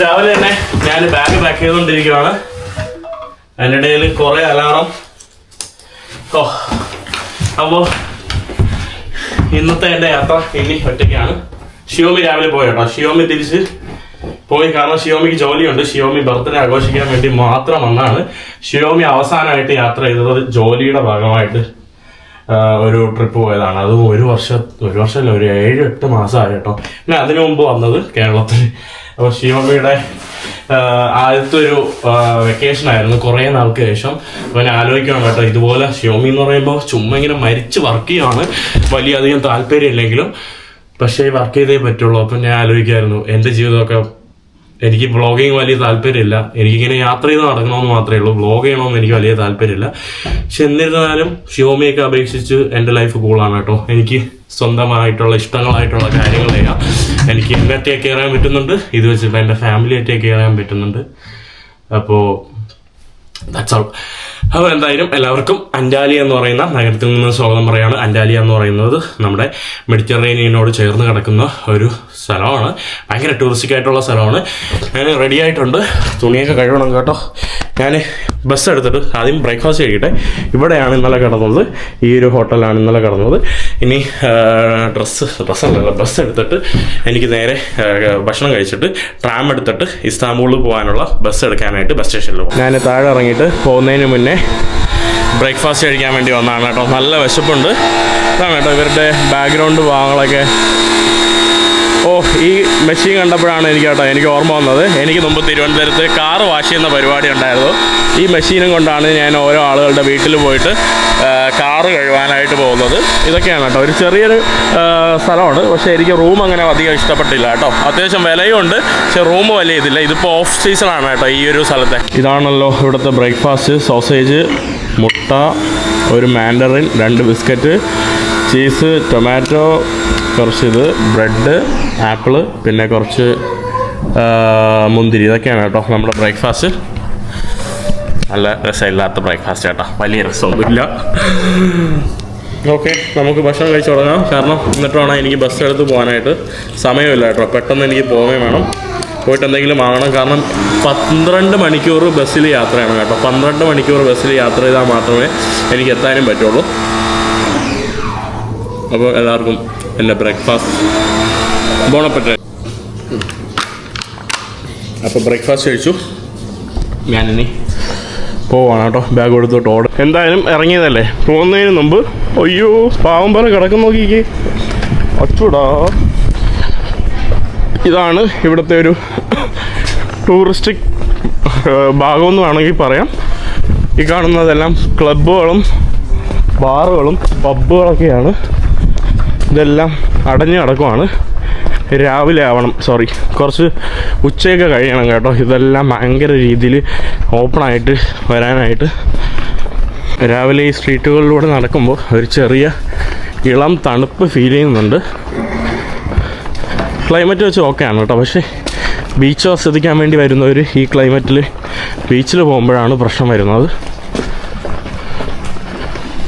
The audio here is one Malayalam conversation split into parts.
രാവിലെ തന്നെ ഞാൻ ബാഗ് പാക്ക് ചെയ്തുകൊണ്ടിരിക്കുകയാണ് അതിന്റെ ഇടയിൽ കുറേ അലാറം. ഓ അപ്പോൾ ഇന്നത്തെ എന്റെ യാത്ര ഇനി ഒറ്റയ്ക്കാണ്. ഷിയോമി രാവിലെ പോയി കേട്ടോ ഷിയോമി തിരിച്ച് പോയി കാരണം ഷിയോമിക്ക് ജോലിയുണ്ട്. ഷിയോമി ബർത്ത്ഡേ ആഘോഷിക്കാൻ വേണ്ടി മാത്രം വന്നാണ്. ഷിയോമി അവസാനമായിട്ട് യാത്ര ചെയ്തത് ജോലിയുടെ ഭാഗമായിട്ട്. ഒരു ട്രിപ്പ് പോയതാണ്. അത് ഒരു വർഷം ഒരു വർഷമല്ല ഒരു ഏഴ് എട്ട് മാസമായി കേട്ടോ. പിന്നെ അതിനു മുമ്പ് വന്നത് കേരളത്തിൽ. അപ്പോൾ ശിവമ്മയുടെ ആദ്യത്തെ ഒരു വെക്കേഷൻ ആയിരുന്നു കുറേ നാൾക്ക് ശേഷം. ഞാൻ ആലോചിക്കണം കേട്ടോ ഇതുപോലെ ഷിയോമി എന്ന് പറയുമ്പോൾ ചുമ്മാ ഇങ്ങനെ മരിച്ച് വർക്ക് ചെയ്യുവാണ് വലിയ അധികം താല്പര്യമില്ലെങ്കിലും പക്ഷേ വർക്ക് ചെയ്തേ പറ്റുള്ളൂ. അപ്പം ഞാൻ ആലോചിക്കായിരുന്നു എന്റെ ജീവിതമൊക്കെ എനിക്ക് വ്ളോഗിങ് വലിയ താല്പര്യമില്ല. എനിക്കിങ്ങനെ യാത്ര ചെയ്ത് നടക്കണമെന്ന് മാത്രമേ ഉള്ളൂ. വ്ളോഗ് ചെയ്യണമെന്ന് എനിക്ക് വലിയ താല്പര്യമില്ല. പക്ഷെ എന്നിരുന്നാലും ഷിയോമിയൊക്കെ അപേക്ഷിച്ച് എന്റെ ലൈഫ് കൂളാണ് കേട്ടോ. എനിക്ക് സ്വന്തമായിട്ടുള്ള ഇഷ്ടങ്ങളായിട്ടുള്ള കാര്യങ്ങൾ ചെയ്യാം. എനിക്ക് എന്നെ ടേക്ക് കെയർ ചെയ്യാൻ പറ്റുന്നുണ്ട്. ഇത് വെച്ചിട്ട് എന്റെ ഫാമിലിയെ ടേക്ക് കെയർ ചെയ്യാൻ പറ്റുന്നുണ്ട്. അപ്പോൾ ദാറ്റ്സ് ഓൾ അപ്പോൾ എന്തായാലും എല്ലാവർക്കും അൻഡാലി എന്ന് പറയുന്ന നഗരത്തിൽ നിന്ന് സ്വാഗതം പറയാണ് അൻഡാലി എന്ന് പറയുന്നത് നമ്മുടെ മെഡിറ്ററേനിയനോട് ചേർന്ന് കിടക്കുന്ന ഒരു സ്ഥലമാണ്. ഭയങ്കര ടൂറിസ്റ്റിക് ആയിട്ടുള്ള സ്ഥലമാണ്. ഞാൻ റെഡി ആയിട്ടുണ്ട്. തുണിയൊക്കെ കഴുകണം കേട്ടോ. ഞാൻ ബസ് എടുത്തിട്ട് ആദ്യം ബ്രേക്ക്ഫാസ്റ്റ് കഴിക്കട്ടെ. ഇവിടെയാണ് ഇന്നലെ കിടന്നത്. ഈ ഒരു ഹോട്ടലാണ് ഇന്നലെ കിടന്നത്. ഇനി ഡ്രസ്സ് ഡ്രസ്സ് ഉണ്ടല്ലോ ബസ് എടുത്തിട്ട് എനിക്ക് നേരെ ഭക്ഷണം കഴിച്ചിട്ട് ട്രാം എടുത്തിട്ട് ഇസ്താംബൂളിൽ പോകാനുള്ള ബസ് എടുക്കാനായിട്ട് ബസ് സ്റ്റേഷനിൽ പോകും ഞാൻ താഴെ ഇറങ്ങിയിട്ട് പോകുന്നതിന് മുന്നേ ബ്രേക്ക്ഫാസ്റ്റ് കഴിക്കാൻ വേണ്ടി വന്നതാണ് കേട്ടോ. നല്ല വിശപ്പുണ്ട്. അതാണ് കേട്ടോ ഇവരുടെ ബാക്ക്ഗ്രൗണ്ട് ഭാഗങ്ങളൊക്കെ. ഓ ഈ മെഷീൻ കണ്ടപ്പോഴാണ് എനിക്ക് കേട്ടോ എനിക്ക് ഓർമ്മ വന്നത്. എനിക്ക് മുമ്പ് തിരുവനന്തപുരത്ത് കാർ വാഷ് ചെയ്യുന്ന പരിപാടി ഉണ്ടായിരുന്നു. ഈ മെഷീനും കൊണ്ടാണ് ഞാൻ ഓരോ ആളുകളുടെ വീട്ടിൽ പോയിട്ട് കാറ് കഴുകാനായിട്ട് പോകുന്നത്. ഇതൊക്കെയാണ് കേട്ടോ. ഒരു ചെറിയൊരു സ്ഥലമാണ്. പക്ഷേ എനിക്ക് റൂം അങ്ങനെ അധികം ഇഷ്ടപ്പെട്ടില്ല കേട്ടോ. അത്യാവശ്യം വിലയും ഉണ്ട്. പക്ഷേ റൂം വലിയ ഇതില്ല. ഇതിപ്പോൾ ഓഫ് സീസണാണ് കേട്ടോ ഈ ഒരു സ്ഥലത്തെ. ഇതാണല്ലോ ഇവിടുത്തെ ബ്രേക്ക്ഫാസ്റ്റ് സോസേജ് മുട്ട ഒരു മാൻഡറിൻ രണ്ട് ബിസ്ക്കറ്റ് ചീസ് ടൊമാറ്റോ കുറച്ച് ഇത് ബ്രെഡ് ആപ്പിൾ പിന്നെ കുറച്ച് മുന്തിരി. ഇതൊക്കെയാണ് കേട്ടോ നമ്മുടെ ബ്രേക്ക്ഫാസ്റ്റ്. നല്ല രസമില്ലാത്ത ബ്രേക്ക്ഫാസ്റ്റ് കേട്ടോ. വലിയ രസമൊന്നുമില്ല. ഓക്കെ നമുക്ക് ഭക്ഷണം കഴിച്ച് തുടങ്ങാം. കാരണം എന്നിട്ട് വേണം എനിക്ക് ബസ് എടുത്ത് പോകാനായിട്ട് സമയമില്ല കേട്ടോ. പെട്ടെന്ന് എനിക്ക് പോവുകയും വേണം. പോയിട്ട് എന്തെങ്കിലും വാങ്ങണം കാരണം പന്ത്രണ്ട് മണിക്കൂർ ബസ്സിൽ യാത്രയാണ് കേട്ടോ. പന്ത്രണ്ട് മണിക്കൂർ ബസ്സിൽ യാത്ര ചെയ്താൽ മാത്രമേ എനിക്ക് എത്താനും പറ്റുള്ളൂ. അപ്പോൾ എല്ലാവർക്കും എന്റെ ബ്രേക്ക്ഫാസ്റ്റ് ബോണപ്പെട്ട. അപ്പോൾ ബ്രേക്ക്ഫാസ്റ്റ് കഴിച്ചു. ഞാനിനി പോവാണ് കേട്ടോ. ബാഗ് കൊടുത്തിട്ട് ഓർഡർ എന്തായാലും ഇറങ്ങിയതല്ലേ? പോകുന്നതിന് മുമ്പ് അയ്യോ പാവം പോലെ കിടക്കും നോക്കിക്ക്. അച്ചൂടാ. ഇതാണ് ഇവിടുത്തെ ഒരു ടൂറിസ്റ്റിക് ഭാഗമെന്ന് വേണമെങ്കിൽ പറയാം. ഈ കാണുന്നതെല്ലാം ക്ലബ്ബുകളും ബാറുകളും പബ്ബുകളൊക്കെയാണ് ഇതെല്ലാം അടഞ്ഞു കിടക്കുവാണ്. രാവിലെ ആവണം സോറി കുറച്ച് ഉച്ചയൊക്കെ കഴിയണം കേട്ടോ. ഇതെല്ലാം ഭയങ്കര രീതിയിൽ ഓപ്പണായിട്ട് വരാനായിട്ട്. രാവിലെ ഈ സ്ട്രീറ്റുകളിലൂടെ നടക്കുമ്പോൾ ഒരു ചെറിയ ഇളം തണുപ്പ് ഫീൽ ചെയ്യുന്നുണ്ട്. ക്ലൈമറ്റ് വെച്ച് ഓക്കെയാണ് കേട്ടോ. പക്ഷേ ബീച്ച് ആസ്വദിക്കാൻ വേണ്ടി വരുന്നവർ ഈ ക്ലൈമറ്റിൽ ബീച്ചിൽ പോകുമ്പോഴാണ് പ്രശ്നം വരുന്നത്.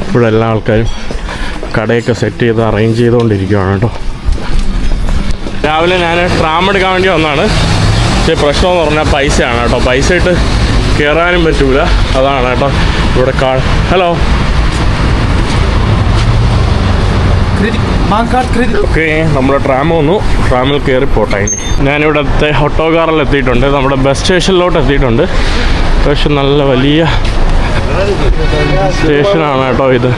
ഇവിടെ എല്ലാ ആൾക്കാരും കടയൊക്കെ സെറ്റ് ചെയ്ത് അറേഞ്ച് ചെയ്തുകൊണ്ടിരിക്കുകയാണ് കേട്ടോ. രാവിലെ ഞാൻ ട്രാം എടുക്കാൻ വേണ്ടി വന്നതാണ് പക്ഷേ പ്രശ്നമെന്ന് പറഞ്ഞാൽ പൈസയാണ് കേട്ടോ. പൈസ ഇട്ട് കയറാനും പറ്റൂല. അതാണ് കേട്ടോ ഇവിടെ കാ ഹലോ ഓക്കെ നമ്മുടെ ട്രാം വന്നു. ട്രാമിൽ കയറി പോട്ടെ ഇനി. ഞാനിവിടുത്തെ ഓട്ടോകാറിൽ എത്തിയിട്ടുണ്ട്. നമ്മുടെ ബസ് സ്റ്റേഷനിലോട്ട് എത്തിയിട്ടുണ്ട്. പക്ഷെ നല്ല വലിയ സ്റ്റേഷനാണ് കേട്ടോ ഇത്.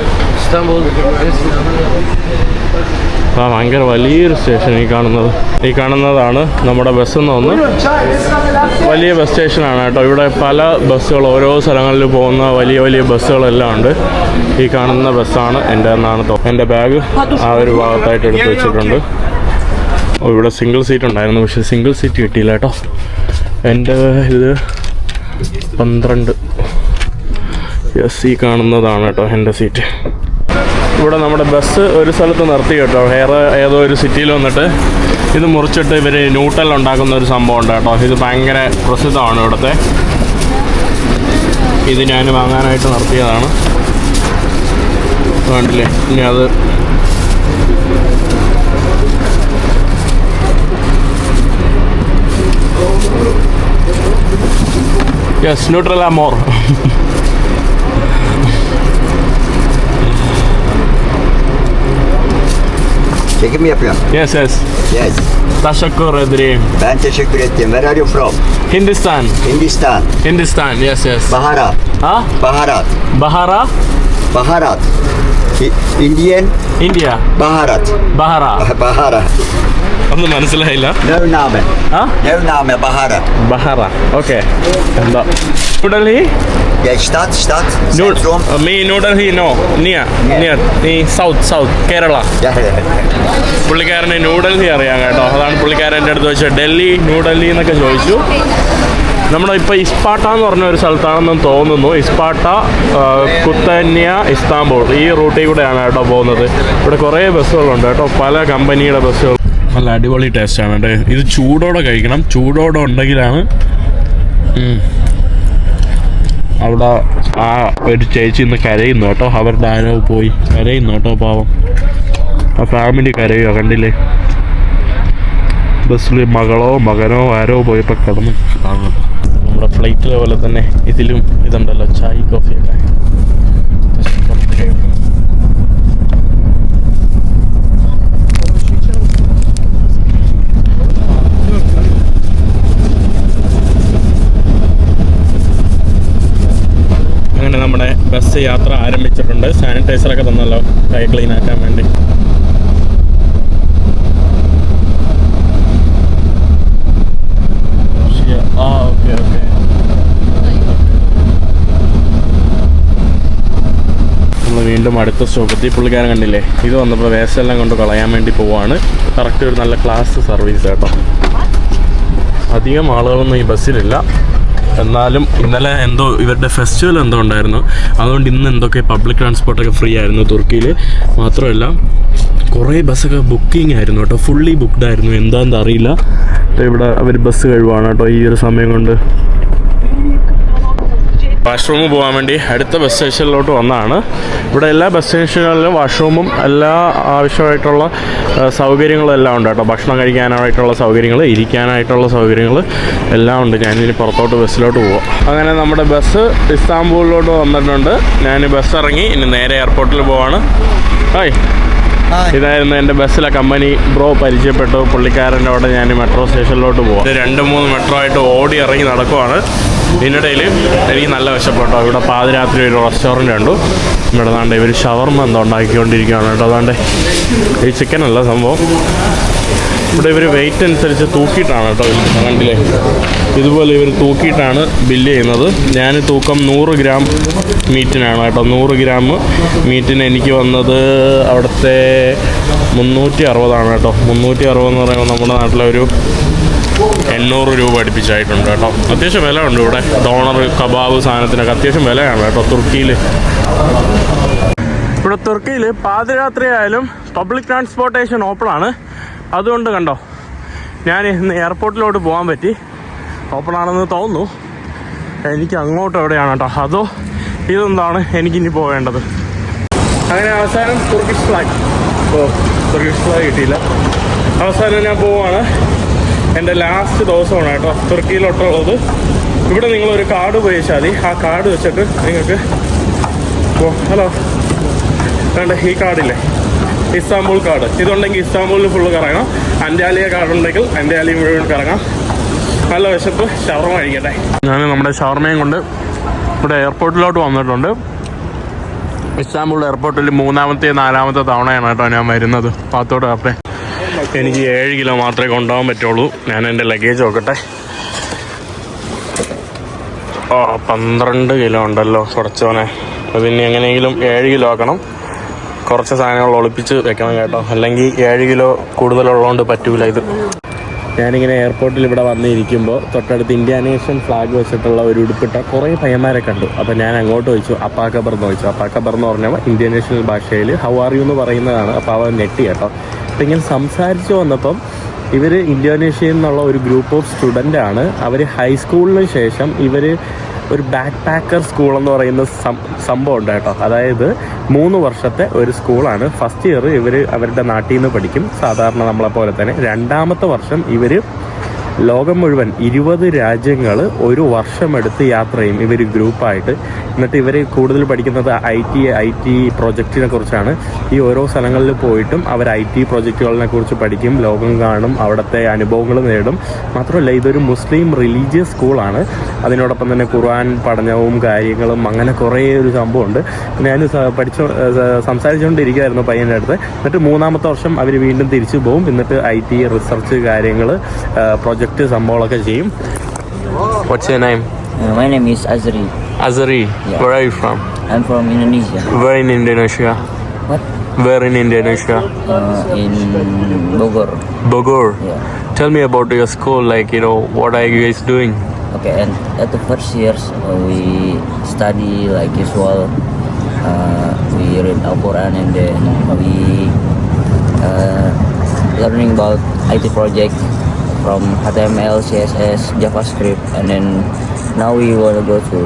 ആ ഭയങ്കര വലിയൊരു സ്റ്റേഷൻ ഈ കാണുന്നത്. ഈ കാണുന്നതാണ് നമ്മുടെ ബസ് എന്ന് തോന്നുന്നു. വലിയ ബസ് സ്റ്റേഷനാണ് കേട്ടോ. ഇവിടെ പല ബസ്സുകൾ ഓരോ സ്ഥലങ്ങളിൽ പോകുന്ന വലിയ വലിയ ബസ്സുകളെല്ലാം ഉണ്ട്. ഈ കാണുന്ന ബസ്സാണ് എന്റെ എന്നാണ് എന്റെ ബാഗ് ആ ഒരു ഭാഗത്തായിട്ട് എടുത്ത് വെച്ചിട്ടുണ്ട്. ഓ ഇവിടെ സിംഗിൾ സീറ്റ് ഉണ്ടായിരുന്നു പക്ഷേ സിംഗിൾ സീറ്റ് കിട്ടിയില്ല കേട്ടോ. എന്റെ ഇത് പന്ത്രണ്ട്. യെസ് ഈ കാണുന്നതാണ് കേട്ടോ എന്റെ സീറ്റ് ഇവിടെ നമ്മുടെ ബസ് ഒരു സ്ഥലത്ത് നിർത്തി കേട്ടോ. വേറെ ഏതോ ഒരു സിറ്റിയിൽ വന്നിട്ട് ഇത് മുറിച്ചിട്ട് ഇവർ ന്യൂട്ടൽ ഉണ്ടാക്കുന്ന ഒരു സംഭവം ഉണ്ട് കേട്ടോ. ഇത് ഭയങ്കര പ്രസിദ്ധമാണ് ഇവിടുത്തെ. ഇത് ഞാൻ വാങ്ങാനായിട്ട് നിർത്തിയതാണ്. വേണ്ടില്ലേ ഇനി അത് യെസ് ന്യൂട്രൽ ആ more Çekim mi yapıyorsun? Yes, yes. Yes. Teşekkür ederim. Ben teşekkür ettim. Where are you from? Hindistan. Hindistan. Hindistan, yes, yes. Baharat. Ha? Baharat. Bahara? Baharat. I- Indian India. baharat. Bahara. Bahara. ഒന്നും മനസ്സിലായില്ല Nevname. ആ Nevname baharat. ബഹാറ ഓക്കെ എന്താ New Delhi Ja, Stadt, Stadt, Zentrum. മീ ന്യൂഡൽഹി നോ നിയ near. ഈ സൗത്ത് സൗത്ത് കേരള Ja, പുള്ളിക്കാരന് ന്യൂഡൽഹി അറിയാം കേട്ടോ. അതാണ് പുള്ളിക്കാരൻ എന്റെ അടുത്ത് ചോദിച്ചത് ഡൽഹി ന്യൂഡൽഹി എന്നൊക്കെ ചോദിച്ചു. നമ്മുടെ ഇപ്പോൾ ഇസ്പാട്ട എന്ന് പറഞ്ഞ ഒരു സ്ഥലത്താണെന്ന് തോന്നുന്നു. ഇസ്പാട്ട കുത്തന്യ ഇസ്താംബൂൾ ഈ റൂട്ടിൽ കൂടെയാണ് കേട്ടോ പോകുന്നത്. ഇവിടെ കുറേ ബസ്സുകളുണ്ട് കേട്ടോ. പല കമ്പനിയുടെ ബസ്സുകൾ. നല്ല അടിപൊളി ടേസ്റ്റാണ് കേട്ടോ. ഇത് ചൂടോടെ കഴിക്കണം. ചൂടോടെ ഉണ്ടെങ്കിലാണ്. അവിടെ ആ ഒരു ചേച്ചി ഇന്ന് കരയുന്നു കേട്ടോ. അവരുടെ ആരോ പോയി. കരയുന്നു കേട്ടോ പാവം. ആ ഫാമിലി കരയോ കണ്ടില്ലേ? ബസ്സിൽ മകളോ മകനോ ആരോ പോയപ്പോൾ കിടന്നു. നമ്മുടെ ഫ്ലൈറ്റിലെ പോലെ തന്നെ ഇതിലും ഇതുണ്ടല്ലോ ചായ കോഫിയൊക്കെ. അങ്ങനെ നമ്മുടെ ബസ് യാത്ര ആരംഭിച്ചിട്ടുണ്ട്. സാനിറ്റൈസറൊക്കെ തന്നല്ലോ കൈ ക്ലീൻ ആക്കാൻ വേണ്ടി. ആ ഓക്കെ ഓക്കെ. നമ്മൾ വീണ്ടും അടുത്ത സ്റ്റോപ്പെത്തി. പുള്ളിക്കാരൻ കണ്ടില്ലേ? ഇത് വന്നപ്പോൾ വേസ്റ്റെല്ലാം കൊണ്ട് കളയാൻ വേണ്ടി പോവാണ്. കറക്റ്റ് ഒരു നല്ല ക്ലാസ് സർവീസ് കേട്ടോ. അധികം ആളുകളൊന്നും ഈ ബസ്സിലില്ല. എന്നാലും ഇന്നലെ എന്തോ ഇവരുടെ ഫെസ്റ്റിവൽ എന്തോ ഉണ്ടായിരുന്നു. അതുകൊണ്ട് ഇന്ന് എന്തൊക്കെ പബ്ലിക് ട്രാൻസ്പോർട്ടൊക്കെ ഫ്രീ ആയിരുന്നു തുർക്കിയിൽ മാത്രമല്ല കുറേ ബസ്സൊക്കെ ബുക്കിംഗ് ആയിരുന്നു കേട്ടോ. ഫുള്ളി ബുക്ക്ഡ് ആയിരുന്നു. എന്താണെന്ന് അറിയില്ല. ഇവിടെ അവർ ബസ് കഴിവാണ് കേട്ടോ ഈ ഒരു സമയം കൊണ്ട്. വാഷ്റൂമിൽ പോകാൻ വേണ്ടി അടുത്ത ബസ് സ്റ്റേഷനിലോട്ട് വന്നതാണ് ഇവിടെ എല്ലാ ബസ് സ്റ്റേഷനുകളിലും വാഷ്റൂമും എല്ലാ ആവശ്യമായിട്ടുള്ള സൗകര്യങ്ങളും എല്ലാം ഉണ്ട് കേട്ടോ. ഭക്ഷണം കഴിക്കാനായിട്ടുള്ള സൗകര്യങ്ങൾ ഇരിക്കാനായിട്ടുള്ള സൗകര്യങ്ങൾ എല്ലാം ഉണ്ട്. ഞാനിനി പുറത്തോട്ട് ബസ്സിലോട്ട് പോവാം. അങ്ങനെ നമ്മുടെ ബസ് ഇസ്താംബൂളിലോട്ട് വന്നിട്ടുണ്ട്. ഞാൻ ബസ് ഇറങ്ങി ഇനി നേരെ എയർപോർട്ടിൽ പോവാണ്. ഹായ്. ഇതായിരുന്നു എന്റെ ബസ്സിലെ കമ്പനി. ബ്രോ പരിചയപ്പെട്ടു. പുള്ളിക്കാരന്റെ അവിടെ ഞാൻ മെട്രോ സ്റ്റേഷനിലോട്ട് പോകാം രണ്ട് മൂന്ന് മെട്രോ ആയിട്ട് ഓടി ഇറങ്ങി നടക്കുവാണ്. ഇതിനിടയിൽ എനിക്ക് നല്ല വിശപ്പെട്ടോ ഇവിടെ പാതിരാത്രി ഒരു റെസ്റ്റോറന്റ് കണ്ടു. ഇവിടെ താണ്ട് ഇവർ ഷവർമ എന്തോ ഉണ്ടാക്കിക്കൊണ്ടിരിക്കുകയാണ് കേട്ടോ. അതാണ്ട് ഈ ചിക്കൻ അല്ല സംഭവം. ഇവിടെ ഇവർ വെയിറ്റ് അനുസരിച്ച് തൂക്കിയിട്ടാണ് കേട്ടോ കണ്ടില്ലേ? ഇതുപോലെ ഇവർ തൂക്കിയിട്ടാണ് ബില്ല് ചെയ്യുന്നത്. ഞാൻ തൂക്കം നൂറ് ഗ്രാം മീറ്റിനാണ് കേട്ടോ. നൂറ് ഗ്രാം മീറ്റിന് എനിക്ക് വന്നത് അവിടുത്തെ മുന്നൂറ്റി അറുപതാണ് കേട്ടോ. മുന്നൂറ്റി അറുപത് എന്ന് പറയുമ്പോൾ നമ്മുടെ നാട്ടിലൊരു എണ്ണൂറ് രൂപ അടുപ്പിച്ചായിട്ടുണ്ട് കേട്ടോ. അത്യാവശ്യം വില ഉണ്ട് ഇവിടെ. ഡോണർ കബാബ് സാധനത്തിനൊക്കെ അത്യാവശ്യം വിലയാണ് കേട്ടോ തുർക്കിയിൽ ഇവിടെ തുർക്കിയിൽ പാതിരാത്രി ആയാലും പബ്ലിക് ട്രാൻസ്പോർട്ടേഷൻ ഓപ്പൺ ആണ്. അതുകൊണ്ട് കണ്ടോ ഞാൻ ഇന്ന് എയർപോർട്ടിലോട്ട് പോകാൻ പറ്റി. ഓപ്പൺ ആണെന്ന് തോന്നുന്നു. എനിക്ക് അങ്ങോട്ട് എവിടെയാണ് കേട്ടോ? അതോ ഇതെന്താണ് എനിക്കിനി പോകേണ്ടത് അങ്ങനെ അവസാനം തുർക്കിഷ് ഫ്ലാഗ് ഓ തുർക്കിഷ് ഫ്ലാഗ് കിട്ടിയില്ല. അവസാനം ഞാൻ പോവാണ്. എന്റെ ലാസ്റ്റ് ദിവസമാണ് കേട്ടോ തുർക്കിയിലോട്ടുള്ളത്. ഇവിടെ നിങ്ങളൊരു കാർഡ് ഉപയോഗിച്ചാൽ മതി. ആ കാർഡ് വെച്ചിട്ട് നിങ്ങൾക്ക് ഓ ഹലോ. വേണ്ട ഈ കാർഡില്ലേ? Istanbul card. ഇതുണ്ടെങ്കിൽ ഇസ്താംബുളിൽ ഫുള്ള് കറങ്ങാം. അന്റാലിയ കാർഡ് ഉണ്ടെങ്കിൽ അന്റാലിയ മുഴുവൻ കറങ്ങാം. നല്ല വിശപ്പ് ഷവർമ കഴിക്കട്ടെ. ഞാൻ നമ്മുടെ ഷവർമയും കൊണ്ട് ഇവിടെ എയർപോർട്ടിലോട്ട് വന്നിട്ടുണ്ട്. ഇസ്താംബുൾ എയർപോർട്ടിൽ മൂന്നാമത്തെ നാലാമത്തെ തവണയാണ് കേട്ടോ ഞാൻ വരുന്നത്. പാത്തോട് കാപ്പേ എനിക്ക് ഏഴ് കിലോ മാത്രമേ കൊണ്ടുപോകാൻ പറ്റുള്ളൂ. ഞാൻ എന്റെ ലഗേജ് നോക്കട്ടെ. ഓ പന്ത്രണ്ട് കിലോ ഉണ്ടല്ലോ കുറച്ചോനെ അതിന് എങ്ങനെയെങ്കിലും ഏഴ് കിലോ ആക്കണം. കുറച്ച് സാധനങ്ങൾ ഒളിപ്പിച്ച് വെക്കണം കേട്ടോ. അല്ലെങ്കിൽ ഏഴ് കിലോ കൂടുതലുള്ളതുകൊണ്ട് പറ്റൂല ഇത്. ഞാനിങ്ങനെ എയർപോർട്ടിൽ ഇവിടെ വന്നിരിക്കുമ്പോൾ തൊട്ടടുത്ത് ഇന്ത്യ നേഷൻ ഫ്ലാഗ് വെച്ചിട്ടുള്ള ഒരു ഉടുപ്പിട്ട കുറേ പയ്യന്മാരെ കണ്ടു. അപ്പോൾ ഞാൻ അങ്ങോട്ട് ചോദിച്ചു അപ്പാക്കബർ എന്ന് ചോദിച്ചു. അപ്പാക്കബർ എന്ന് പറഞ്ഞാൽ ഇന്ത്യൻ ഭാഷയിൽ ഹൗ ആർ യു എന്ന് പറയുന്നതാണ്. അപ്പോൾ അവൻ നെട്ടി കേട്ടോ. അപ്പം ഇങ്ങനെ സംസാരിച്ച് വന്നപ്പം ഇവർ ഇന്തോനേഷ്യയിൽ നിന്നുള്ള ഒരു ഗ്രൂപ്പ് ഓഫ് സ്റ്റുഡന്റ് ആണ്. അവർ ഹൈസ്കൂളിന് ശേഷം ഇവർ ഒരു ബാക്ക് പാക്കർ സ്കൂൾ എന്ന് പറയുന്ന സംഭവം ഉണ്ട് കേട്ടോ. അതായത് മൂന്ന് വർഷത്തെ ഒരു സ്കൂളാണ് ഫസ്റ്റ് ഇയർ ഇവർ അവരുടെ നാട്ടിൽ നിന്ന് പഠിക്കും. സാധാരണ നമ്മളെ പോലെ തന്നെ രണ്ടാമത്തെ വർഷം ഇവർ ലോകം മുഴുവൻ ഇരുപത് രാജ്യങ്ങൾ ഒരു വർഷമെടുത്ത് യാത്ര ചെയ്യും ഇവർ ഗ്രൂപ്പായിട്ട്. എന്നിട്ട് ഇവർ കൂടുതൽ പഠിക്കുന്നത് ഐ ടി ഐ ടി പ്രൊജക്റ്റിനെ കുറിച്ചാണ്. ഈ ഓരോ സ്ഥലങ്ങളിൽ പോയിട്ടും അവർ ഐ ടി പ്രൊജക്റ്റുകളിനെ കുറിച്ച് പഠിക്കും ലോകം കാണും അവിടുത്തെ അനുഭവങ്ങൾ നേടും. മാത്രമല്ല ഇതൊരു മുസ്ലിം റിലീജിയസ് സ്കൂളാണ് അതിനോടൊപ്പം തന്നെ ഖുർആൻ പഠനവും കാര്യങ്ങളും അങ്ങനെ കുറേ ഒരു സംഭവമുണ്ട്. ഞാൻ പഠിച്ചു സംസാരിച്ചുകൊണ്ടിരിക്കുകയായിരുന്നു പയ്യന്റെ അടുത്ത്. എന്നിട്ട് മൂന്നാമത്തെ വർഷം അവർ വീണ്ടും തിരിച്ചു പോകും. എന്നിട്ട് ഐ ടി റിസർച്ച് കാര്യങ്ങൾ പ്രൊജക്റ്റ് സംഭവങ്ങളൊക്കെ ചെയ്യും what's your name Uh, my name is Azri. Azari, Yeah. where are you from? I'm from Indonesia. Where in Indonesia? What? Where in Indonesia? Uh, in Bogor. Bogor. Yeah. Tell me about your school, like, you know, what are you guys doing? Okay, and at the first years uh, we study like usual. Uh, we read Al Quran and then we uh, learning about IT project from HTML, CSS, JavaScript, and then now we wanna go to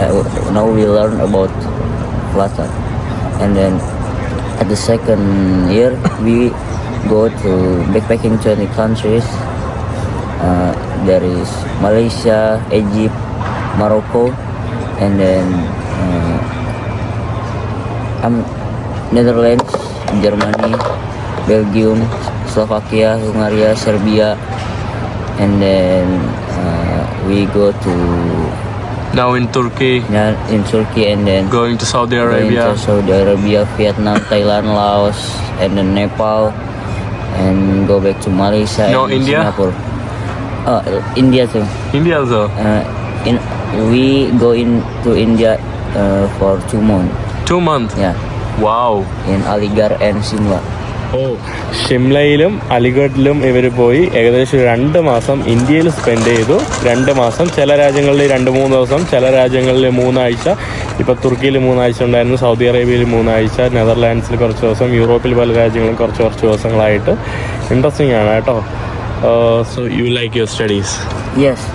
uh, now we learn about Flutter, and then at the second year we go to backpacking 20 countries. Uh, there is Malaysia, Egypt, Morocco, and then uh, um, Netherlands, Germany, Belgium, Slovakia, Hungary, Serbia, and then uh, we go to Now in Turkey, yeah, in Turkey and then going to Saudi going Arabia. to Saudi Arabia, Vietnam, Thailand, Laos, and then Nepal, and go back to Malaysia No, and India? Singapore. Oh, India too. India also. Uh, in we go into India uh, for two months. Two months. Yeah, Wow. in Aligarh and Simla. ഓ ഷിംലയിലും അലിഗഡിലും ഇവർ പോയി ഏകദേശം രണ്ട് മാസം ഇന്ത്യയിൽ സ്പെൻഡ് ചെയ്തു. രണ്ട് മാസം ചില രാജ്യങ്ങളിൽ രണ്ട് മൂന്ന് ദിവസം ചില രാജ്യങ്ങളിൽ മൂന്നാഴ്ച. ഇപ്പോൾ തുർക്കിയിൽ മൂന്നാഴ്ച ഉണ്ടായിരുന്നു സൗദി അറേബ്യയിൽ മൂന്നാഴ്ച നെതർലാൻഡ്സിൽ കുറച്ച് ദിവസം യൂറോപ്പിൽ പല രാജ്യങ്ങളും കുറച്ച് കുറച്ച് ദിവസങ്ങളായിട്ട്. ഇൻട്രസ്റ്റിംഗ് ആണ് കേട്ടോ. So you like your studies yes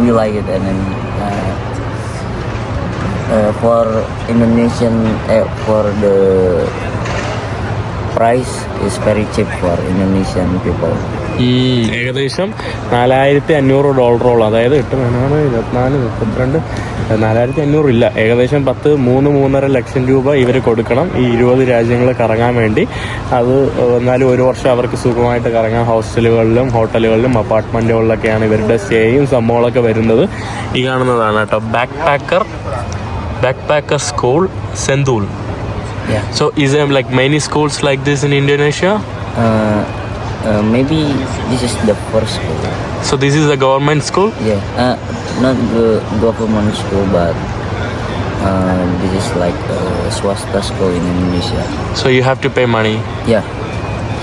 we like it, and then uh, uh, for Indonesian uh, for the price is very cheap for Indonesian people. ഏകദേശം നാലായിരത്തി അഞ്ഞൂറ് ഡോളറോളം അതായത് എട്ട് പതിനാറ് ഇരുപത്തിനാല് മുപ്പത്തിരണ്ട് നാലായിരത്തി അഞ്ഞൂറ് ഇല്ല. ഏകദേശം പത്ത് മൂന്ന് മൂന്നര ലക്ഷം രൂപ ഇവർ കൊടുക്കണം ഈ ഇരുപത് രാജ്യങ്ങൾ കറങ്ങാൻ വേണ്ടി. അത് എന്നാലും ഒരു വർഷം അവർക്ക് സുഖമായിട്ട് കറങ്ങാം. ഹോസ്റ്റലുകളിലും ഹോട്ടലുകളിലും അപ്പാർട്ട്മെന്റുകളിലൊക്കെയാണ് ഇവരുടെ സ്റ്റേയും സംഭവങ്ങളൊക്കെ വരുന്നത്. ഈ കാണുന്നതാണ് കേട്ടോ. Backpacker backpacker school Sentul Yeah. So is there like many schools like this in Indonesia? Uh, uh, maybe this is the first school. So this is a government school? Yeah. Uh, not the government school, but uh, this is like a swasta school in Indonesia. So you have to pay money. Yeah.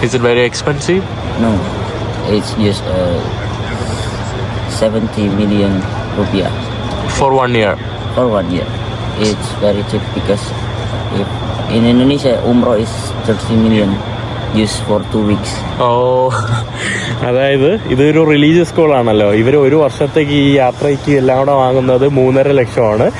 Is it very expensive? No, it's just uh, 70 million rupiah. For one year? For one year. It's very cheap because if in Indonesia umroh is 30 million just for two weeks. ഓ അതായത് ഇതൊരു റിലീജിയസ് സ്കൂളാണല്ലോ ഇവർ ഒരു വർഷത്തേക്ക് ഈ യാത്രയ്ക്ക് എല്ലാം കൂടെ വാങ്ങുന്നത് മൂന്നര ലക്ഷമാണ്.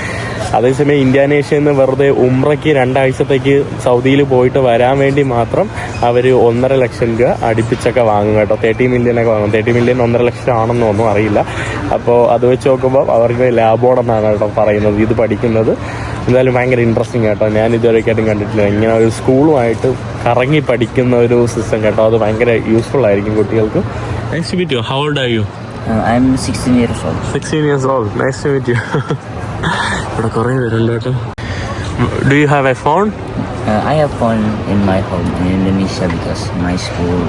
അതേസമയം ഇന്ത്യാനേഷ്യയിൽ നിന്ന് വെറുതെ ഉംറയ്ക്ക് രണ്ടാഴ്ചത്തേക്ക് സൗദിയിൽ പോയിട്ട് വരാൻ വേണ്ടി മാത്രം അവർ ഒന്നര ലക്ഷം രൂപ അടുപ്പിച്ചൊക്കെ വാങ്ങും കേട്ടോ. തേർട്ടി മില്യനൊക്കെ വാങ്ങും. തേർട്ടി മില്യൺ ഒന്നര ലക്ഷം ആണെന്നോ ഒന്നും അറിയില്ല. അപ്പോൾ അത് വെച്ച് നോക്കുമ്പോൾ അവർക്ക് ലാഭോടെന്നാണ് കേട്ടോ പറയുന്നത്. ഇത് പഠിക്കുന്നത്. എന്തായാലും ഭയങ്കര ഇൻട്രസ്റ്റിംഗ് കേട്ടോ. ഞാൻ ഇതുവരെയൊക്കെയായിട്ടും കണ്ടിട്ടില്ല. ഇങ്ങനെ ഒരു സ്കൂളുമായിട്ട് കറങ്ങി പഠിക്കുന്ന ഒരു സിസ്റ്റം കേട്ടോ. അത് ഭയങ്കര യൂസ്ഫുൾ ആയിരിക്കും കുട്ടികൾക്ക്. Nice to meet you how old are you I I'm 16 years old. Sixteen years old nice to meet you ഇവിടെ കുറേ പേരുണ്ട് കേട്ടോ. Do you have a phone I have phone in my home in Indonesia because my school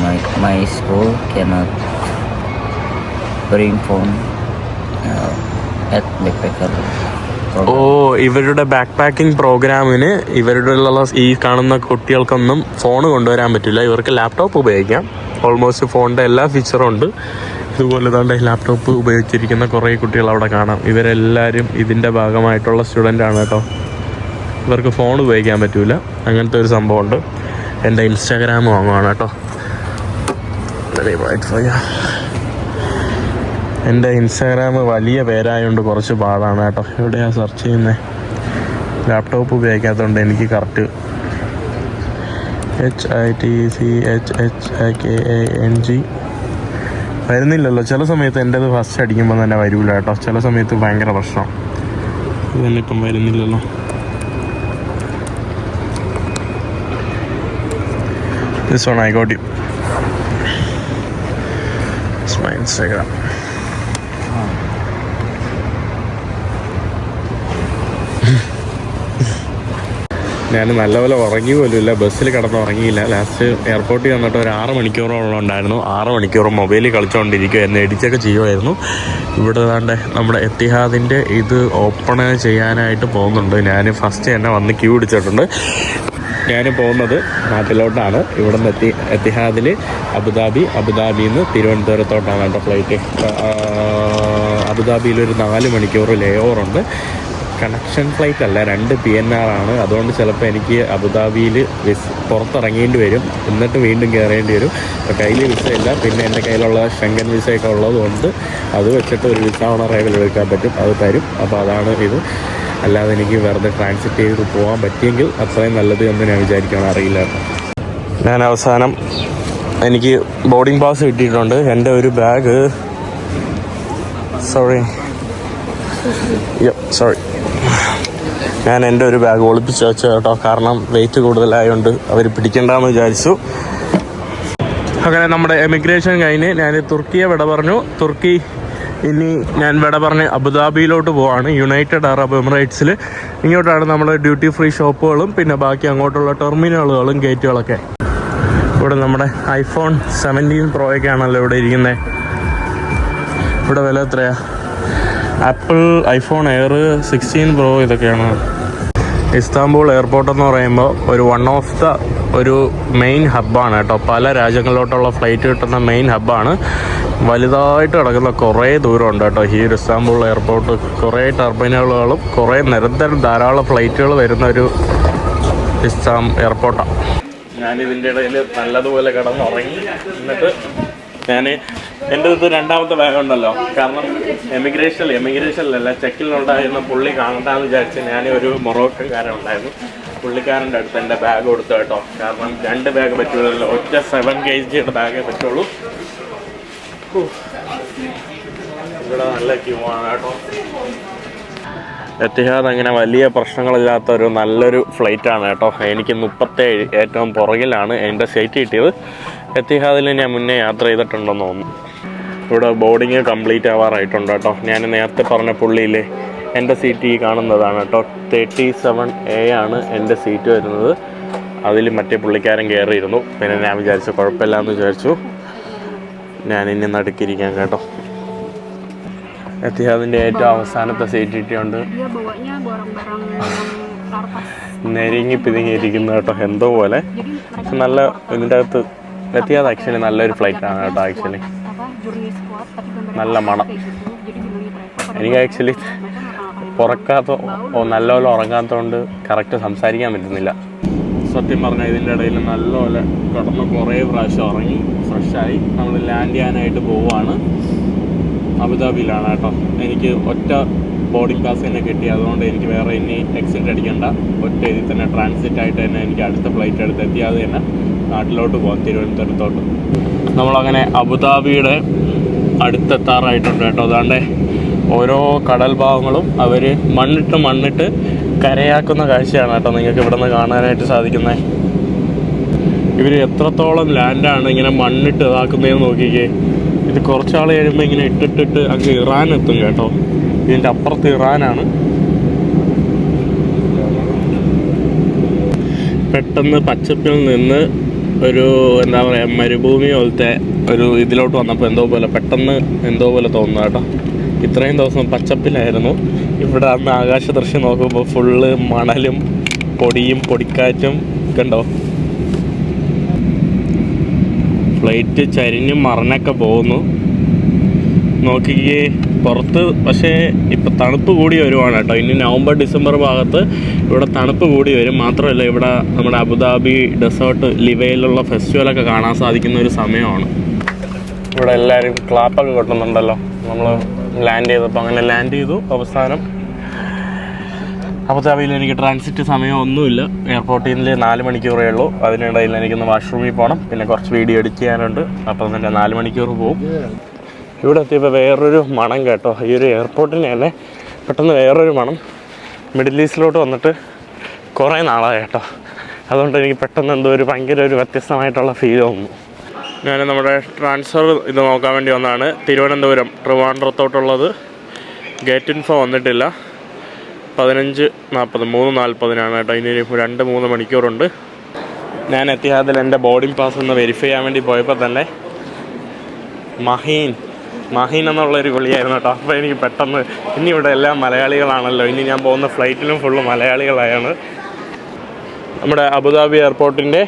my my school cannot bring phone uh, at backpacker. ഓ. ഇവരുടെ ബാക്ക് പാക്കിംഗ് പ്രോഗ്രാമിന് ഇവരുടെ ഈ കാണുന്ന കുട്ടികൾക്കൊന്നും ഫോൺ കൊണ്ടുവരാൻ പറ്റില്ല. ഇവർക്ക് ലാപ്ടോപ്പ് ഉപയോഗിക്കാം. ഓൾമോസ്റ്റ് ഫോണിന്റെ എല്ലാ ഫീച്ചറും ഉണ്ട്. ഇതുപോലെ തന്നെ ലാപ്ടോപ്പ് ഉപയോഗിച്ചിരിക്കുന്ന കുറേ കുട്ടികൾ അവിടെ കാണാം. ഇവരെല്ലാവരും ഇതിന്റെ ഭാഗമായിട്ടുള്ള സ്റ്റുഡന്റ് ആണ് കേട്ടോ. ഇവർക്ക് ഫോൺ ഉപയോഗിക്കാൻ പറ്റൂല. അങ്ങനത്തെ ഒരു സംഭവമുണ്ട്. എന്റെ ഇൻസ്റ്റാഗ്രാം വാങ്ങുവാണ് കേട്ടോ. For you. എന്റെ ഇൻസ്റ്റാഗ്രാം വലിയ പേരായതുകൊണ്ട് കുറച്ച് പാടാണ് കേട്ടോ. എവിടെയാണ് സെർച്ച് ചെയ്യുന്നത് ലാപ്ടോപ്പ് ഉപയോഗിക്കാത്തതുകൊണ്ട് എനിക്ക് correct H I T C H H I K A N G വരുന്നില്ലല്ലോ. ചില സമയത്ത് എന്റെത് ഫസ്റ്റ് അടിക്കുമ്പോൾ തന്നെ വരില്ല കേട്ടോ. ചില സമയത്ത് ഭയങ്കര പ്രശ്നം. ഇത് ഇപ്പം വരുന്നില്ലല്ലോ. This one I got you my Instagram ഞാൻ നല്ലപോലെ ഉറങ്ങി പോലുമില്ല ബസ്സിൽ കിടന്ന് ഉറങ്ങിയില്ല. ലാസ്റ്റ് എയർപോർട്ടിൽ വന്നിട്ട് ഒരു ആറ് മണിക്കൂറോളം ഉണ്ടായിരുന്നു. ആറ് മണിക്കൂറും മൊബൈലിൽ കളിച്ചുകൊണ്ടിരിക്കുമായിരുന്നു എഡിറ്റൊക്കെ ചെയ്യുമായിരുന്നു ഇവിടെ ഏതാണ്ട് നമ്മുടെ എത്തിഹാദിന്റെ ഇത് ഓപ്പൺ ചെയ്യാനായിട്ട് പോകുന്നുണ്ട്. ഞാൻ ഫസ്റ്റ് തന്നെ വന്ന് ക്യൂ പിടിച്ചിട്ടുണ്ട്. ഞാൻ പോകുന്നത് നാട്ടിലോട്ടാണ്. ഇവിടെ നിന്ന് എത്തി എത്തിഹാദിൽ അബുദാബി അബുദാബിയിൽ നിന്ന് തിരുവനന്തപുരത്തോട്ടാണ് എന്റെ ഫ്ലൈറ്റ് അബുദാബിയിൽ ഒരു നാല് മണിക്കൂർ ലേ ഓവറുണ്ട് കണക്ഷൻ ഫ്ലൈറ്റ് അല്ല രണ്ട് പി എൻ ആർ ആണ്. അതുകൊണ്ട് ചിലപ്പോൾ എനിക്ക് അബുദാബിയിൽ വിസ് പുറത്തിറങ്ങേണ്ടി വരും. എന്നിട്ട് വീണ്ടും കയറേണ്ടി വരും. അപ്പോൾ കയ്യിൽ വിസ ഇല്ല. പിന്നെ എന്റെ കയ്യിലുള്ള ഷെങ്കൻ വിസയൊക്കെ ഉള്ളതുകൊണ്ട് അത് വെച്ചിട്ട് ഒരു വിസ അറൈവൽ എടുക്കാൻ പറ്റും. അത് തരും. അപ്പോൾ അതാണ് ഇത്. അല്ലാതെ എനിക്ക് വെറുതെ ട്രാൻസിറ്റ് ചെയ്ത് പോകാൻ പറ്റിയെങ്കിൽ അത്രയും നല്ലത് എന്ന് ഞാൻ വിചാരിക്കണം. അറിയില്ല. ഞാൻ അവസാനം എനിക്ക് ബോർഡിംഗ് പാസ് കിട്ടിയിട്ടുണ്ട്. എന്റെ ഒരു ബാഗ് സോറി സോറി ഞാൻ എന്റെ ഒരു ബാഗ് ഒളിപ്പിച്ച് വെച്ച കേട്ടോ. കാരണം വെയിറ്റ് കൂടുതലായതുകൊണ്ട് അവർ പിടിക്കണ്ടെന്ന് വിചാരിച്ചു. അങ്ങനെ നമ്മുടെ എമിഗ്രേഷൻ കഴിഞ്ഞ് ഞാൻ തുർക്കിയെ വിട പറഞ്ഞു. തുർക്കി ഇനി ഞാൻ വിട പറഞ്ഞ് അബുദാബിയിലോട്ട് പോവാണ്. യുണൈറ്റഡ് അറബ് എമിറേറ്റ്സിൽ ഇങ്ങോട്ടാണ് നമ്മുടെ ഡ്യൂട്ടി ഫ്രീ ഷോപ്പുകളും പിന്നെ ബാക്കി അങ്ങോട്ടുള്ള ടെർമിനലുകളും ഗേറ്റുകളൊക്കെ ഇവിടെ നമ്മുടെ ഐഫോൺ സെവന്റീൻ പ്രോയൊക്കെയാണല്ലോ ഇവിടെ ഇരിക്കുന്നത് ഇവിടെ വില എത്രയാണ് Apple iPhone Air sixteen Pro ഇതൊക്കെയാണ്. ഇസ്താംബൂൾ എയർപോർട്ട് എന്ന് പറയുമ്പോൾ ഒരു വൺ ഓഫ് ദ ഒരു മെയിൻ ഹബ്ബാണ് കേട്ടോ. പല രാജ്യങ്ങളിലോട്ടുള്ള ഫ്ലൈറ്റ് കിട്ടുന്ന മെയിൻ ഹബ്ബാണ് വലുതായിട്ട് കിടക്കുന്ന കുറേ ദൂരമുണ്ട് കേട്ടോ. ഈ ഒരു ഇസ്താംബൂൾ എയർപോർട്ട് കുറേ ടെർമിനലുകളും കുറേ നിരന്തരം ധാരാളം ഫ്ലൈറ്റുകൾ വരുന്ന ഒരു ഇസ്താം എയർപോർട്ടാണ്. ഞാനിതിന്റെ ഇടയിൽ നല്ലതുപോലെ കിടന്നുറങ്ങി. എന്നിട്ട് ഞാൻ എന്റെ അടുത്ത് രണ്ടാമത്തെ ബാഗ് ഉണ്ടല്ലോ. കാരണം എമിഗ്രേഷൻ എമിഗ്രേഷനിലല്ല ചെക്കിലുണ്ടായിരുന്ന പുള്ളി കാണണ്ടെന്ന് വിചാരിച്ച് ഞാൻ ഒരു മൊറോക്കൻകാരൻ ഉണ്ടായിരുന്നു. പുള്ളിക്കാരന്റെ അടുത്ത് എന്റെ ബാഗ് കൊടുത്തു കേട്ടോ. കാരണം രണ്ട് ബാഗ് പറ്റുള്ളൂ. ഒറ്റ സെവൻ കെ ജിയുടെ ബാഗേ പറ്റുള്ളൂ. ഇവിടെ നല്ല ക്യൂ ആണ് കേട്ടോ. എത്തിഹാദ് അങ്ങനെ വലിയ പ്രശ്നങ്ങളില്ലാത്ത ഒരു നല്ലൊരു ഫ്ലൈറ്റ് ആണ് കേട്ടോ. എനിക്ക് മുപ്പത്തേഴ് ഏറ്റവും പുറകിലാണ് എന്റെ സീറ്റ് കിട്ടിയത്. എത്തിഹാദിൽ ഞാൻ മുന്നേ യാത്ര ചെയ്തിട്ടുണ്ടെന്ന് തോന്നുന്നു. ഇവിടെ ബോർഡിങ് കംപ്ലീറ്റ് ആവാറായിട്ടുണ്ട് കേട്ടോ. ഞാൻ നേരത്തെ പറഞ്ഞ പുള്ളിയില്ലേ എന്റെ സീറ്റ് ഈ കാണുന്നതാണ് കേട്ടോ. തേർട്ടി സെവൻ എ ആണ് എന്റെ സീറ്റ് വരുന്നത്. അതിൽ മറ്റേ പുള്ളിക്കാരൻ കയറിയിരുന്നു. പിന്നെ ഞാൻ വിചാരിച്ചു കുഴപ്പമില്ല എന്ന് വിചാരിച്ചു. ഞാൻ ഇനി നടുക്കിരിക്കാം കേട്ടോ. എത്തിഹാദിന്റെ ഏറ്റവും അവസാനത്തെ സീറ്റ് കിട്ടിയുണ്ട് നെരുങ്ങി പിതുങ്ങിയിരിക്കുന്നു കേട്ടോ. എന്തോ പോലെ. പക്ഷെ നല്ല ഇതിന്റെ അകത്ത് എത്തിയാത് ആക്ച്വലി നല്ലൊരു ഫ്ലൈറ്റാണ് കേട്ടോ ആക്ച്വലി നല്ല മണം. എനിക്ക് ആക്ച്വലി പുറക്കാത്ത നല്ലപോലെ ഉറങ്ങാത്തതുകൊണ്ട് കറക്റ്റ് സംസാരിക്കാൻ പറ്റുന്നില്ല. സത്യം പറഞ്ഞാൽ ഇതിന്റെ ഇടയിൽ നല്ലപോലെ കിടന്ന് കുറേ പ്രാവശ്യം ഉറങ്ങി ഫ്രഷായി നമ്മൾ ലാൻഡ് ചെയ്യാനായിട്ട് പോവുകയാണ്. അബുദാബിയിലാണ് കേട്ടോ. എനിക്ക് ഒറ്റ ബോർഡിംഗ് പാസ് തന്നെ കിട്ടി. അതുകൊണ്ട് എനിക്ക് വേറെ ഇനി എക്സിറ്റ് അടിക്കേണ്ട. ഒറ്റ ഇതിൽ തന്നെ ട്രാൻസിറ്റ് ആയിട്ട് തന്നെ എനിക്ക് അടുത്ത ഫ്ലൈറ്റ് എടുത്ത് എത്തിയാതെ തന്നെ. നാട്ടിലോട്ട് പോകാം തിരുവനന്തപുരത്തോട്ട്. നമ്മളങ്ങനെ അബുദാബിയുടെ അടുത്തെത്താറായിട്ടുണ്ട് കേട്ടോ. അതാണ്ട് ഓരോ കടൽ ഭാഗങ്ങളും അവർ മണ്ണിട്ട് മണ്ണിട്ട് കരയാക്കുന്ന കാഴ്ചയാണ് കേട്ടോ നിങ്ങൾക്ക് ഇവിടെ നിന്ന് കാണാനായിട്ട് സാധിക്കുന്നത് ഇവർ എത്രത്തോളം ലാൻഡാണ് ഇങ്ങനെ മണ്ണിട്ട് ഇതാക്കുന്നതെന്ന് നോക്കിക്കേ. ഇത് കുറച്ചാൾ കഴിയുമ്പോൾ ഇങ്ങനെ ഇട്ടിട്ടിട്ട് അങ്ങ് ഇറാൻ എത്തും കേട്ടോ. ഇതിന്റെ അപ്പുറത്ത് ഇറാനാണ്. പെട്ടെന്ന് പച്ചപ്പിൽ നിന്ന് ഒരു എന്താ പറയുക മരുഭൂമി പോലത്തെ ഒരു ഇതിലോട്ട് വന്നപ്പോൾ എന്തോ പോലെ പെട്ടെന്ന് എന്തോ പോലെ തോന്നുന്നു കേട്ടോ. ഇത്രയും ദിവസം പച്ചപ്പിലായിരുന്നു. ഇവിടെ അന്ന് ആകാശ ദൃശ്യം നോക്കുമ്പോൾ ഫുള്ള് മണലും പൊടിയും പൊടിക്കാറ്റും കണ്ടോ? ഫ്ലൈറ്റ് ചരിഞ്ഞും മറിഞ്ഞൊക്കെ പോകുന്നു. നോക്കിക്കേ. പുറത്ത് പക്ഷേ ഇപ്പം തണുപ്പ് കൂടി വരുവാണ് കേട്ടോ. ഇനി നവംബർ ഡിസംബർ ഭാഗത്ത് ഇവിടെ തണുപ്പ് കൂടി വരും. മാത്രമല്ല ഇവിടെ നമ്മുടെ അബുദാബി ഡെസേർട്ട് ലിവയിലുള്ള ഫെസ്റ്റിവലൊക്കെ കാണാൻ സാധിക്കുന്ന ഒരു സമയമാണ്. ഇവിടെ എല്ലാവരും ക്ലാപ്പൊക്കെ കൊട്ടുന്നുണ്ടല്ലോ. നമ്മൾ ലാൻഡ് ചെയ്തപ്പോൾ അങ്ങനെ ലാൻഡ് ചെയ്തു അവസാനം. അബുദാബിയിൽ എനിക്ക് ട്രാൻസിറ്റ് സമയം ഒന്നുമില്ല. എയർപോർട്ടിൽ നിന്ന് നാല് മണിക്കൂറേ ഉള്ളൂ. അതിനിടയിൽ എനിക്കൊന്ന് വാഷ്റൂമിൽ പോകണം പിന്നെ കുറച്ച് വീഡിയോ എഡിറ്റ് ചെയ്യാനുണ്ട്. അപ്പം തന്നെ നാല് മണിക്കൂർ പോകും ഇവിടെ എത്തിയപ്പോൾ വേറൊരു മണം കേട്ടോ. ഈ ഒരു എയർപോർട്ടിന് തന്നെ പെട്ടെന്ന് വേറൊരു മണം. മിഡിൽ ഈസ്റ്റിലോട്ട് വന്നിട്ട് കുറേ നാളായി കേട്ടോ. അതുകൊണ്ട് എനിക്ക് പെട്ടെന്ന് എന്തോ ഒരു ഭയങ്കര ഒരു വ്യത്യസ്തമായിട്ടുള്ള ഫീൽ തോന്നുന്നു ഞാൻ നമ്മുടെ ട്രാൻസ്ഫർ ഇത് നോക്കാൻ വേണ്ടി വന്നതാണ്. തിരുവനന്തപുരം ട്രിവാൻഡ്രത്തോട്ടുള്ളത്. ഗേറ്റ് ഇൻഫോ വന്നിട്ടില്ല. പതിനഞ്ച് നാൽപ്പത് മൂന്ന് നാൽപ്പതിനാണ് കേട്ടോ. ഇനി രണ്ട് മൂന്ന് മണിക്കൂറുണ്ട്. ഞാൻ എത്തിയാതിൽ എന്റെ ബോർഡിംഗ് പാസ് ഒന്ന് വെരിഫൈ ചെയ്യാൻ വേണ്ടി പോയപ്പോൾ തന്നെ മഹീൻ മഹീൻ എന്നുള്ളൊരു വിളിയായിരുന്നു കേട്ടോ. അപ്പോൾ എനിക്ക് പെട്ടെന്ന് ഇനി ഇവിടെ എല്ലാം മലയാളികളാണല്ലോ. ഇനി ഞാൻ പോകുന്ന ഫ്ലൈറ്റിലും ഫുള്ള് മലയാളികളായാണ്. നമ്മുടെ അബുദാബി എയർപോർട്ടിന്റെ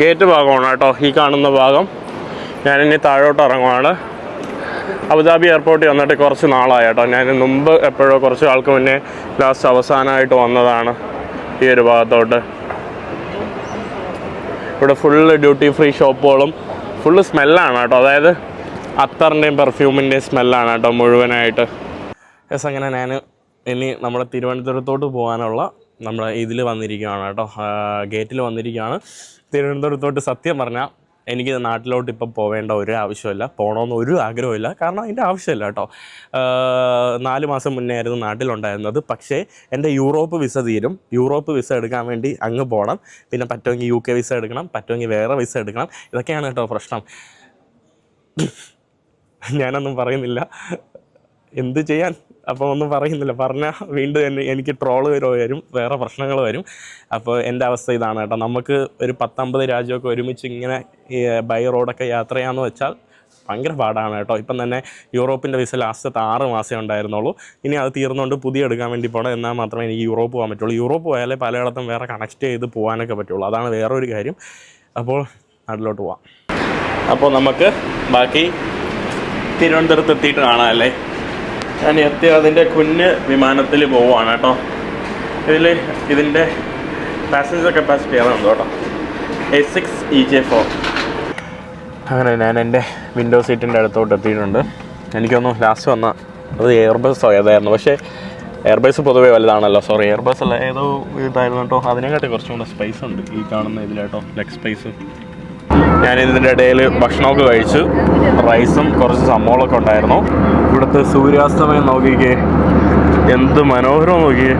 ഗേറ്റ് ഭാഗമാണ് കേട്ടോ ഈ കാണുന്ന ഭാഗം. ഞാനിനി താഴോട്ട് ഇറങ്ങുവാണ്. അബുദാബി എയർപോർട്ടിൽ വന്നിട്ട് കുറച്ച് നാളായി കേട്ടോ. ഞാൻ മുമ്പ് എപ്പോഴോ കുറച്ച് ആൾക്ക് മുന്നേ ലാസ്റ്റ് അവസാനമായിട്ട് വന്നതാണ് ഈ ഒരു ഭാഗത്തോട്ട്. ഇവിടെ ഫുള്ള് ഡ്യൂട്ടി ഫ്രീ ഷോപ്പുകളും ഫുള്ള് സ്മെല്ലാണ് കേട്ടോ. അതായത് അത്തറിന്റെയും പെർഫ്യൂമിന്റെയും സ്മെല്ലാണ് കേട്ടോ മുഴുവനായിട്ട്. യെസ് അങ്ങനെ ഞാൻ ഇനി നമ്മുടെ തിരുവനന്തപുരത്തോട്ട് പോകാനുള്ള നമ്മുടെ ഇതിൽ വന്നിരിക്കുകയാണ് കേട്ടോ. ഗേറ്റിൽ വന്നിരിക്കുകയാണ്. തിരുവനന്തപുരത്തോട്ട് സത്യം പറഞ്ഞാൽ എനിക്ക് നാട്ടിലോട്ട് ഇപ്പം പോവേണ്ട ഒരു ആവശ്യമില്ല. പോകണമെന്ന് ഒരു ആഗ്രഹമില്ല കാരണം അതിന്റെ ആവശ്യമില്ല കേട്ടോ. നാല് മാസം മുന്നേ ആയിരുന്നു നാട്ടിലുണ്ടായിരുന്നത്. പക്ഷേ എന്റെ യൂറോപ്പ് വിസ തീരും. യൂറോപ്പ് വിസ എടുക്കാൻ വേണ്ടി അങ്ങ് പോകണം പിന്നെ പറ്റുമെങ്കിൽ യു കെ വിസ എടുക്കണം. പറ്റുമെങ്കിൽ വേറെ വിസ എടുക്കണം. ഇതൊക്കെയാണ് കേട്ടോ പ്രശ്നം. ഞാനൊന്നും പറയുന്നില്ല. എന്ത് ചെയ്യാൻ? അപ്പോൾ ഒന്നും പറയുന്നില്ല. പറഞ്ഞാൽ വീണ്ടും എനിക്ക് ട്രോൾ വരും വേറെ പ്രശ്നങ്ങൾ വരും. അപ്പോൾ എന്റെ അവസ്ഥ ഇതാണ് കേട്ടോ. നമുക്ക് ഒരു പത്തമ്പത് രാജ്യമൊക്കെ ഒരുമിച്ച് ഇങ്ങനെ ബൈ റോഡൊക്കെ യാത്ര ചെയ്യാമെന്ന് വെച്ചാൽ ഭയങ്കര പാടാണ് കേട്ടോ. ഇപ്പം തന്നെ യൂറോപ്പിന്റെ വിസ ലാസ്റ്റത്തെ ആറ് മാസമേ ഉണ്ടായിരുന്നുള്ളൂ. ഇനി അത് തീർന്നുകൊണ്ട് പുതിയ എടുക്കാൻ വേണ്ടി പോകണം എന്നാൽ മാത്രമേ എനിക്ക് യൂറോപ്പ് പോകാൻ പറ്റുള്ളൂ. യൂറോപ്പ് പോയാലേ പലയിടത്തും വേറെ കണക്ട് ചെയ്ത് പോകാനൊക്കെ പറ്റുള്ളൂ. അതാണ് വേറൊരു കാര്യം. അപ്പോൾ നാട്ടിലോട്ട് പോവാം. അപ്പോൾ നമുക്ക് ബാക്കി തിരുവനന്തപുരത്ത് എത്തിയിട്ട് കാണാം അല്ലേ? ഞാൻ എത്തി അതിന്റെ കുഞ്ഞ് വിമാനത്തിൽ പോവുകയാണ് കേട്ടോ. ഇതിൽ ഇതിന്റെ പാസഞ്ചർ കപ്പാസിറ്റി ഏതാണെന്ന് കേട്ടോ. A six E J four അങ്ങനെ ഞാൻ എന്റെ വിൻഡോ സീറ്റിന്റെ അടുത്തോട്ട് എത്തിയിട്ടുണ്ട്. എനിക്കൊന്നും ലാസ്റ്റ് വന്ന അത് എയർബസോ ഏതായിരുന്നു? പക്ഷേ എയർബസ് പൊതുവേ വലുതാണല്ലോ. സോറി എയർബസ് അല്ല ഏതോ ഇതായിരുന്നു കേട്ടോ. അതിനെക്കാട്ടി കുറച്ചും കൂടെ സ്പേസ് ഉണ്ട് ഈ കാണുന്ന ഇതിലേട്ടോ ലെഗ് സ്പേസ് ഞാൻ ഇതിന്റെ ഇടയിൽ ഭക്ഷണമൊക്കെ കഴിച്ചു. റൈസും കുറച്ച് സംഭവങ്ങളൊക്കെ ഉണ്ടായിരുന്നു. ഇവിടുത്തെ സൂര്യാസ്തമയം നോക്കിക്കേ. എന്ത് മനോഹരം നോക്കിയേ.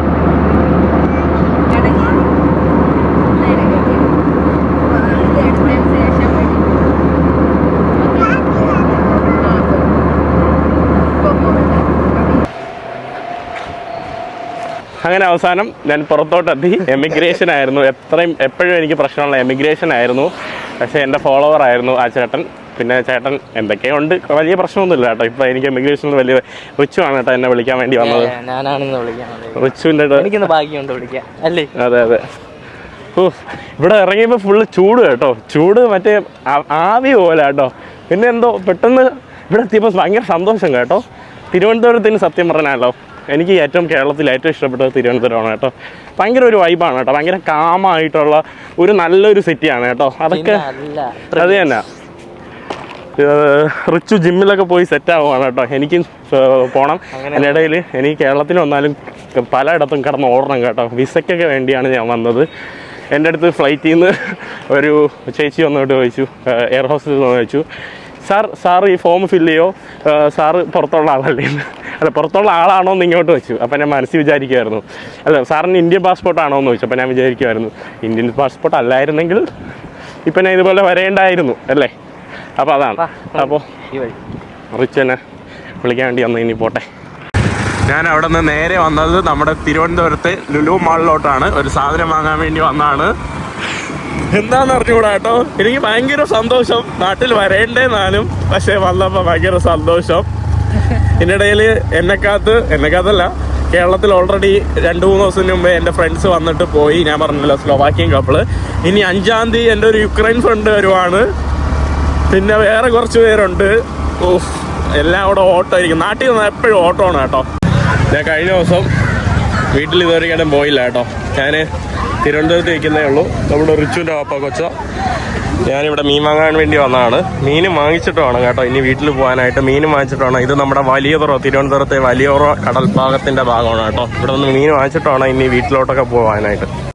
അങ്ങനെ അവസാനം ഞാൻ പുറത്തോട്ടെത്തി. എമിഗ്രേഷൻ ആയിരുന്നു. എത്രയും എപ്പോഴും എനിക്ക് പ്രശ്നമുള്ള എമിഗ്രേഷൻ ആയിരുന്നു. പക്ഷേ എന്റെ ഫോളോവർ ആയിരുന്നു ആ ചേട്ടൻ. പിന്നെ ചേട്ടൻ എന്തൊക്കെയുണ്ട് വലിയ പ്രശ്നമൊന്നുമില്ല കേട്ടോ. ഇപ്പൊ എനിക്ക് ഇമിഗ്രേഷനിൽ വലിയ റിച്ചുവാണ് കേട്ടോ എന്നെ വിളിക്കാൻ വേണ്ടി വന്നത്. വിളിക്കാൻ അല്ലേ? അതെ അതെ. ഓ ഇവിടെ ഇറങ്ങിയപ്പോൾ ഫുള്ള് ചൂട് കേട്ടോ. ചൂട് മറ്റേ ആവി പോലെ കേട്ടോ. പിന്നെ എന്തോ പെട്ടെന്ന് ഇവിടെ എത്തിയപ്പോൾ ഭയങ്കര സന്തോഷം കേട്ടോ. തിരുവനന്തപുരത്തിന് സത്യം പറഞ്ഞാലോ. എനിക്ക് ഏറ്റവും കേരളത്തിൽ ഏറ്റവും ഇഷ്ടപ്പെട്ടത് തിരുവനന്തപുരമാണ് കേട്ടോ. ഭയങ്കര ഒരു വൈബാണ് കേട്ടോ. ഭയങ്കര കാമായിട്ടുള്ള ഒരു നല്ലൊരു സിറ്റിയാണ് കേട്ടോ. അതൊക്കെ അത് തന്നെ. റിച്ചു ജിമ്മിലൊക്കെ പോയി സെറ്റ് ആവുകയാണ് കേട്ടോ. എനിക്കും പോകണം അതിനിടയിൽ എനിക്ക് കേരളത്തിൽ വന്നാലും പലയിടത്തും കിടന്ന് ഓടണം കേട്ടോ. വിസയ്ക്കൊക്കെ വേണ്ടിയാണ് ഞാൻ വന്നത്. എന്റെ അടുത്ത് ഫ്ലൈറ്റിൽ നിന്ന് ഒരു ചേച്ചി വന്നോട്ട് ചോദിച്ചു എയർ ഹോസ്റ്റൽ നിന്ന് ചോദിച്ചു. സാർ സാർ ഈ ഫോം ഫില്ല് ചെയ്യോ? സാറ് പുറത്തുള്ള ആളല്ലേ? അല്ല പുറത്തുള്ള ആളാണോ എന്ന് ഇങ്ങോട്ട് വെച്ചു. അപ്പം ഞാൻ മനസ്സിൽ വിചാരിക്കുമായിരുന്നു അല്ല സാറിന് ഇന്ത്യൻ പാസ്പോർട്ട് ആണോ എന്ന് ചോദിച്ചു. അപ്പം ഞാൻ വിചാരിക്കുമായിരുന്നു ഇന്ത്യൻ പാസ്പോർട്ട് അല്ലായിരുന്നെങ്കിൽ ഇപ്പം ഞാൻ ഇതുപോലെ വരേണ്ടായിരുന്നു അല്ലേ? അപ്പോൾ അതാണ്. അപ്പോൾ ഈ വഴി. റിച്ച് തന്നെ വിളിക്കാൻ വേണ്ടി വന്നു ഇനി പോട്ടെ. ഞാൻ അവിടെ നിന്ന് നേരെ വന്നത് നമ്മുടെ തിരുവനന്തപുരത്തെ ലുലു മാളിലോട്ടാണ്. ഒരു സാധനം വാങ്ങാൻ വേണ്ടി വന്നതാണ്. എന്താന്ന് അറിഞ്ഞുകൂടാ കേട്ടോ. എനിക്ക് ഭയങ്കര സന്തോഷം നാട്ടിൽ വരേണ്ടേന്നാലും പക്ഷേ വന്നപ്പോൾ ഭയങ്കര സന്തോഷം. ഇതിനിടയിൽ എന്നെക്കാത്ത് എന്നെക്കാത്തല്ല കേരളത്തിൽ ഓൾറെഡി രണ്ട് മൂന്ന് ദിവസത്തിന് മുമ്പേ എന്റെ ഫ്രണ്ട്സ് വന്നിട്ട് പോയി. ഞാൻ പറഞ്ഞല്ലോ സ്ലോവാക്കിയൻ കപ്പിൾ ഇനി അഞ്ചാം തീയതി എന്റെ ഒരു യുക്രൈൻ ഫ്രണ്ട് വരുവാണ്. പിന്നെ വേറെ കുറച്ച് പേരുണ്ട്. ഓഫ് എല്ലാം അവിടെ ഓട്ടോ ആയിരിക്കും. നാട്ടിൽ നിന്ന് എപ്പോഴും ഓട്ടോ ആണ് കേട്ടോ. ഞാൻ കഴിഞ്ഞ ദിവസം വീട്ടിൽ ഇതുവരെ പോയില്ല കേട്ടോ. ഞാൻ തിരുവനന്തപുരത്ത് ഇരിക്കുന്നേ ഉള്ളൂ. നമ്മുടെ റിച്ചുവിന്റെ പാപ്പ കൊച്ച. ഞാനിവിടെ മീൻ വാങ്ങാൻ വേണ്ടി വന്നതാണ്. മീൻ വാങ്ങിച്ചിട്ട് വേണം കേട്ടോ. ഇനി വീട്ടിൽ പോകാനായിട്ട് മീൻ വാങ്ങിച്ചിട്ട് വേണം ഇത് നമ്മുടെ വലിയതുറ തിരുവനന്തപുരത്തെ വലിയതുറ കടൽ ഭാഗത്തിന്റെ ഭാഗമാണ് കേട്ടോ. ഇവിടെ നിന്ന് മീൻ വാങ്ങിച്ചിട്ട് വേണം ഇനി വീട്ടിലോട്ടൊക്കെ പോകാനായിട്ട്.